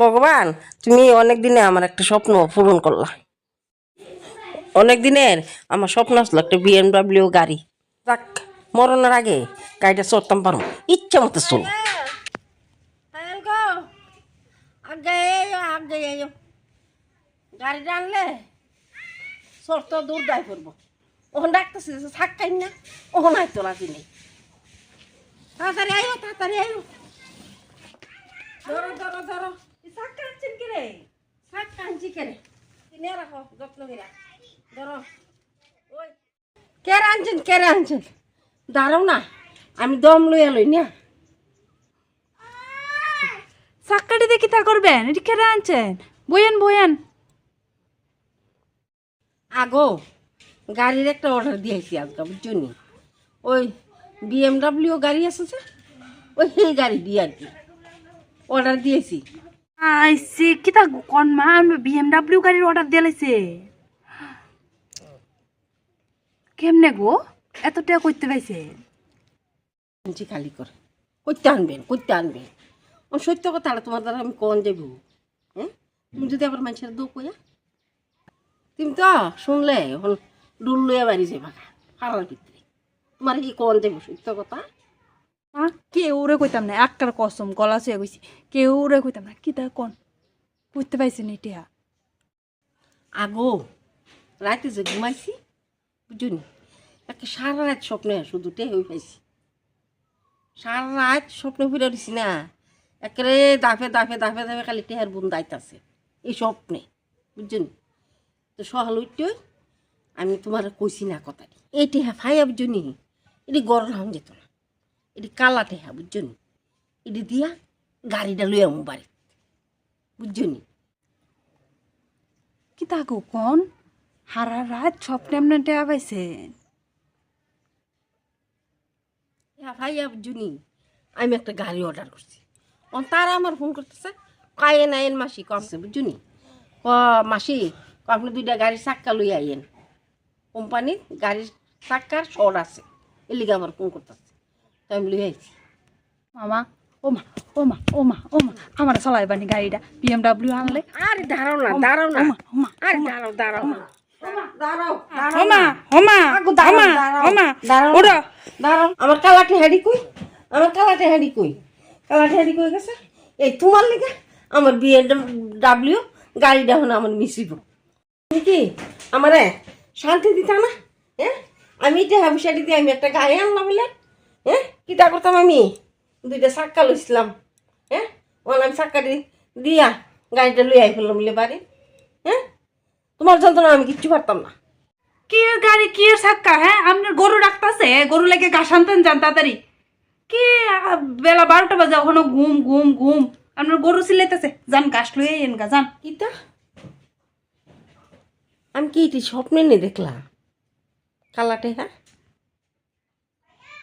ভগবান, তুমি অনেক দিনে আমার একটা স্বপ্ন পূরণ করলা। অনেক দিনের আমার স্বপ্ন আসলো একটা বিএমডাব্লিউ গাড়ি। যাক, মরণের আগে গাড়িটা চড়তাম পারো। ইচ্ছা মতো চলো। দূর দায় করব থাকাই না ওখান নেই। তাড়াতাড়ি তাড়াতাড়ি ধরো ধরো ধরো। শাক কাটছেন কি রে? শাক কাটছি কে রে? কিনে রাখো যত্ন করে ধরো। ওই। কে আনছেন কে আনছেন? দাঁড়াও না আমি দম লইয়া লই না চাক্কাটি দিয়ে কি তা করবেন এটি কেটে আনছেন? বইয়েন বইয়েন। আগো গাড়ির একটা অর্ডার দিয়েছি আজকে বুঝছ নি? ওই বিএমডাব্লিউ গাড়ি আছে ওই সেই গাড়ি দিয়ে আর কি অর্ডার দিয়েছি আইসি কি তা কোন মা আমি বিএমডাব্লিউ গাড়ির অর্ডার দিয়ে লাইছে। কেমনে গো? এত টাকা করতে পাইছে? আনছি খালি করে। করতে আনবেন করতে আনবেন। ও, সত্য কথা তোমার দ্বারা আমি কন যাব হ্যাঁ? তুমি যদি আবার মানুষের দু কইয়া? তুমি তো শুনলে, এখন ডুল লইয়া বাড়ি যাবা হারার ভিতরে। তোমার কি কন যাব সত্য কথা? মা, কেউ রে কইতাম না, একটার কসম, গলা ছুঁয়ে কইছি। কেউ রে কইতাম না, কি তা কোন? করতে পাইছেন এটা আগো রাতে যে ঘুমাইছি বুঝুনি একটা সারা রাত স্বপ্নে শুধু টে হয়ে পাইছি। সারা রাত স্বপ্ন ফিরে দিছি না একেবারে দাফে দাফে দাফে দাফে খালি টেহার বুন দাইতাছে, এই স্বপ্নে বুঝছেন তো সহাল উঠতে আমি তোমার কইছি না কথাটি। এই টেহা ফাইয়া বুঝুনি এটি গরম যেত না। এটি কালা টেহা বুঝছনি? এটি দিয়া গাড়িটা লইয়া মু বাড়ি। বুঝছনি? কি তা কন? হারা রাত স্বপ্নে এমনি টাকা পাইছেন? হ্যাঁ ভাই জুনি আমি একটা গাড়ি অর্ডার করছি। তারা আমার ফোন করতেছে কায়েন আইন মাসি কমছে বুঝুনি ক মাসি ক আপনি দুইটা গাড়ির চাক্কা লই আইয়েন। কোম্পানির গাড়ির চাক্কার শর্ট আছে। এর লিগে আমার ফোন করতেছে। তো আমি লই আইছি মামা ও মা ও মা ও মা ও মা আমার চলাই বানি গাড়িটা বিএমডাব্লিউ আনলে আরে দাঁড়াও না দাঁড়াও না আরে দাঁড়াও দাঁড়াও দাঁড়াও আমার কালাটি হাড়ি কই আমার কালাটি হাড়ি কই কালাটি হাড়ি কই গেছে এই তোমার লেগে আমার বিয়ে ডাব্লিউ গাড়িটা এখন আমার মিশিব কি আমারে শান্তি দিতা না হ্যাঁ আমি এটা হাবিসাটি দিয়ে আমি একটা গাড়ি আনলাম বলে হ্যাঁ? কিটা করতাম আমি? দুইটা চাক্কা লইছিলাম হ্যাঁ? ওখানে আমি চাক্কাটি দিয়া গাড়িটা লই আই ফেললাম বলে বাড়ি হ্যাঁ? তোমার যন্ত্রণা আমি কিচ্ছু পারতাম না। কি গাড়ি কি সাক্কা হ্যাঁ? আপনার গরু রাখতেছে গরু লেগে ঘাস আনতেন যান তাড়াতাড়ি। কি বেলা বারোটা বাজে এখনও ঘুম ঘুম ঘুম। আপনার গরু সিলাইতেছে যান ঘাস লুয়ে এন গা যান। কিতা আমি কি এটি স্বপ্নে নিয়ে দেখলাম? কালাটে হ্যাঁ?